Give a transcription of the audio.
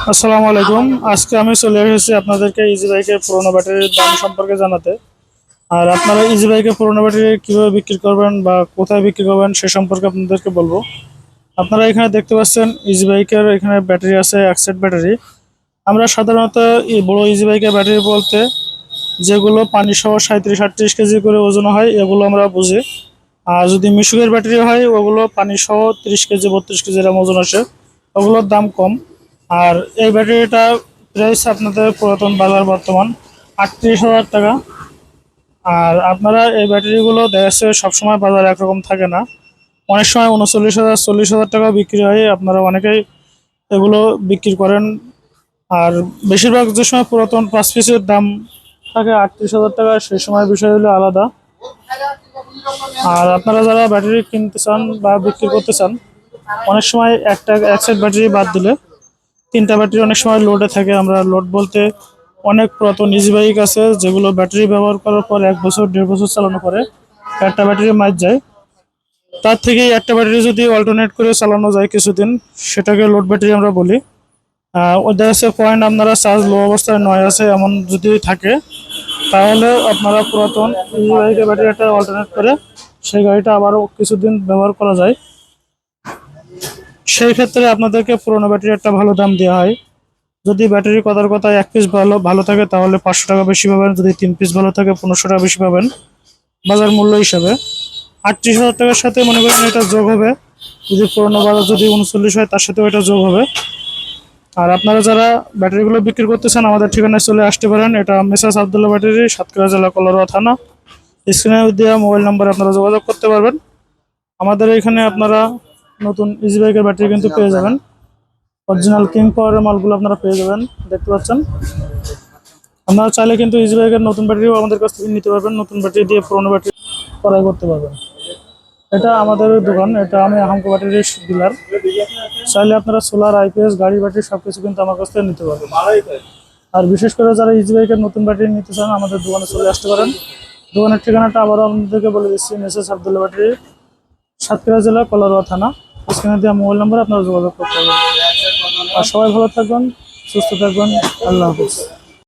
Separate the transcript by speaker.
Speaker 1: আসসালামু আলাইকুম। আজকে আমি চলে এসেছি আপনাদেরকে ইজি বাইকের পুরোনো ব্যাটারির দাম সম্পর্কে জানাতে। আর আপনারা ইজি বাইকের পুরোনো ব্যাটারি কীভাবে বিক্রি করবেন বা কোথায় বিক্রি করবেন সে সম্পর্কে আপনাদেরকে বলব। আপনারা এখানে দেখতে পাচ্ছেন ইজি বাইকের এখানে ব্যাটারি আছে, এক সেট ব্যাটারি। আমরা সাধারণত এই বড় ইজি বাইকের ব্যাটারি বলতে যেগুলো পানি সহ সাঁত্রিশ আটত্রিশ কেজি করে ওজন হয়, এগুলো আমরা বুঝি। আর যদি মিশুকের ব্যাটারি হয়, ওগুলো পানি সহ তিরিশ কেজি, বত্রিশ কেজি এরকম ওজন আসে, ওগুলোর দাম কম। আর এই ব্যাটারিটা প্রাইস আপনাদের পুরাতন বাজার বর্তমান আটত্রিশ হাজার টাকা। আর আপনারা এই ব্যাটারিগুলো দেখা যাচ্ছে সবসময় বাজার একরকম থাকে না। অনেক সময় উনচল্লিশ হাজার, চল্লিশ হাজার টাকা বিক্রি হয়, আপনারা অনেকেই এগুলো বিক্রি করেন। আর বেশিরভাগ যে সময় পুরাতন পাঁচ পিসের দাম থাকে আটত্রিশ হাজার টাকা, সেই সময় বিষয় হলো আলাদা। আর আপনারা যারা ব্যাটারি কিনতে চান বা বিক্রি করতে চান, অনেক সময় একটা, এক সেট ব্যাটারি বাদ দিলে তিনটা ব্যাটারি অনেক সময় লোডে থাকে। আমরা লোড বলতে অনেক পুরাতন ইজি বাইক আছে, যেগুলো ব্যাটারি ব্যবহার করার পর এক বছর, দেড় বছর চালানো পরে একটা ব্যাটারি মার যায়। তার থেকে একটা ব্যাটারি যদি অল্টারনেট করে চালানো যায় কিছুদিন, সেটাকে লোড ব্যাটারি আমরা বলি। ওদের আছে পয়েন্ট আপনারা চার্জ লো অবস্থায় নয় আছে, এমন যদি থাকে, তাহলে আপনারা পুরাতন ইজি বাইকের ব্যাটারি একটা অল্টারনেট করে সেই গাড়িটা আবারও কিছুদিন ব্যবহার করা যায়। সেই ক্ষেত্রে আপনাদেরকে পুরোনো ব্যাটারি একটা ভালো দাম দেওয়া হয়। যদি ব্যাটারি কথার কথা এক পিস ভালো ভালো থাকে তাহলে পাঁচশো টাকা বেশি পাবেন। যদি তিন পিস ভালো থাকে পনেরোশো টাকা বেশি পাবেন বাজার মূল্য হিসাবে। আটত্রিশ হাজার টাকার সাথে মনে করেন এটা যোগ হবে। যদি পুরোনো বাজার যদি উনচল্লিশ হয় তার সাথেও এটা যোগ হবে। আর আপনারা যারা ব্যাটারিগুলো বিক্রি করতে চান আমাদের ঠিকানায় চলে আসতে পারেন। এটা মেসাস আবদুল্লাহ ব্যাটারি, সাতক্ষীরা জেলা কলারোয়া থানা। স্ক্রিনে দেওয়া মোবাইল নম্বরে আপনারা যোগাযোগ করতে পারবেন। আমাদের এখানে আপনারা নতুন ইজি বাইকের ব্যাটারি কিন্তু পেয়ে যাবেন। অরিজিনাল কিং পাওয়ারের মালগুলো আপনারা পেয়ে যাবেন দেখতে পাচ্ছেন। আপনারা চাইলে কিন্তু ইজি বাইকের নতুন ব্যাটারিও আমাদের কাছ থেকে নিতে পারবেন নতুন ব্যাটারি দিয়ে পুরোনো ব্যাটারি ক্রয় করতে পারবেন। এটা আমাদের দোকান এটা আমি আহামকো ব্যাটারির ডিলার চাইলে আপনারা সোলার আইপিএস গাড়ি ব্যাটারি সব কিছু কিন্তু আমার কাছ থেকে নিতে পারবেন। আর বিশেষ করে যারা ইজি বাইকের নতুন ব্যাটারি নিতে চান আমাদের দোকানে চলে আসতে পারেন। দোকানের ঠিকানাটা আবারও আপনাদেরকে বলে দিচ্ছি মেসেজ আবদুল্লা ব্যাটারি সাতক্ষীরা জেলা কলারোয়া থানা। স্ক্রিনে দেওয়া মোবাইল নম্বরে আপনারা যোগাযোগ করতে পারবেন। আর সবাই ভালো থাকবেন, সুস্থ থাকবেন। আল্লাহ হাফিজ।